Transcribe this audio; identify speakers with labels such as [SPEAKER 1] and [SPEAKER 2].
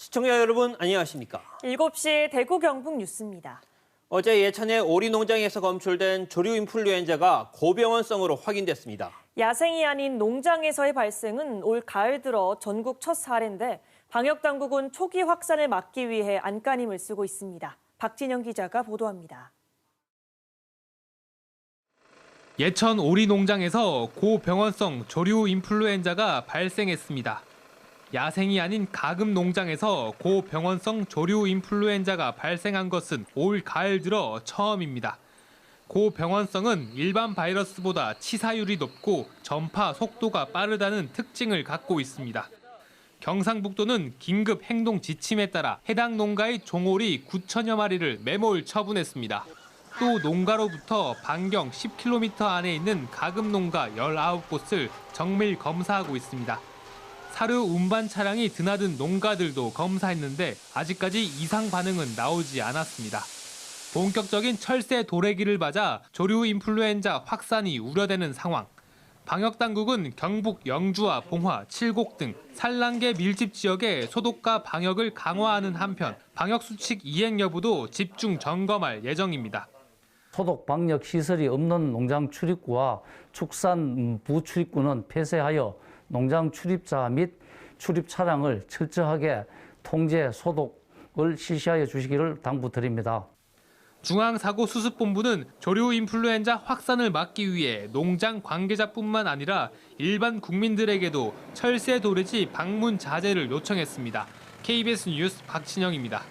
[SPEAKER 1] 시청자 여러분 안녕하십니까?
[SPEAKER 2] 7시 대구 경북 뉴스입니다.
[SPEAKER 1] 어제 예천의 오리 농장에서 검출된 조류 인플루엔자가 고병원성으로 확인됐습니다.
[SPEAKER 2] 야생이 아닌 농장에서의 발생은 올 가을 들어 전국 첫 사례인데 방역 당국은 초기 확산을 막기 위해 안간힘을 쓰고 있습니다. 박진영 기자가 보도합니다.
[SPEAKER 3] 예천 오리 농장에서 고병원성 조류 인플루엔자가 발생했습니다. 야생이 아닌 가금 농장에서 고병원성 조류 인플루엔자가 발생한 것은 올 가을 들어 처음입니다. 고병원성은 일반 바이러스보다 치사율이 높고 전파 속도가 빠르다는 특징을 갖고 있습니다. 경상북도는 긴급 행동 지침에 따라 해당 농가의 종오리 9천여 마리를 매몰 처분했습니다. 또 농가로부터 반경 10km 안에 있는 가금 농가 19곳을 정밀 검사하고 있습니다. 사료 운반 차량이 드나든 농가들도 검사했는데 아직까지 이상 반응은 나오지 않았습니다. 본격적인 철새 도래기를 맞아 조류 인플루엔자 확산이 우려되는 상황. 방역 당국은 경북 영주와 봉화, 칠곡 등 산란계 밀집 지역의 소독과 방역을 강화하는 한편 방역 수칙 이행 여부도 집중 점검할 예정입니다.
[SPEAKER 4] 소독 방역 시설이 없는 농장 출입구와 축산 부출입구는 폐쇄하여 농장 출입자 및 출입 차량을 철저하게 통제 소독을 실시하여 주시기를 당부드립니다.
[SPEAKER 3] 중앙사고수습본부는 조류 인플루엔자 확산을 막기 위해 농장 관계자뿐만 아니라 일반 국민들에게도 철새 도래지 방문 자제를 요청했습니다. KBS 뉴스 박진영입니다.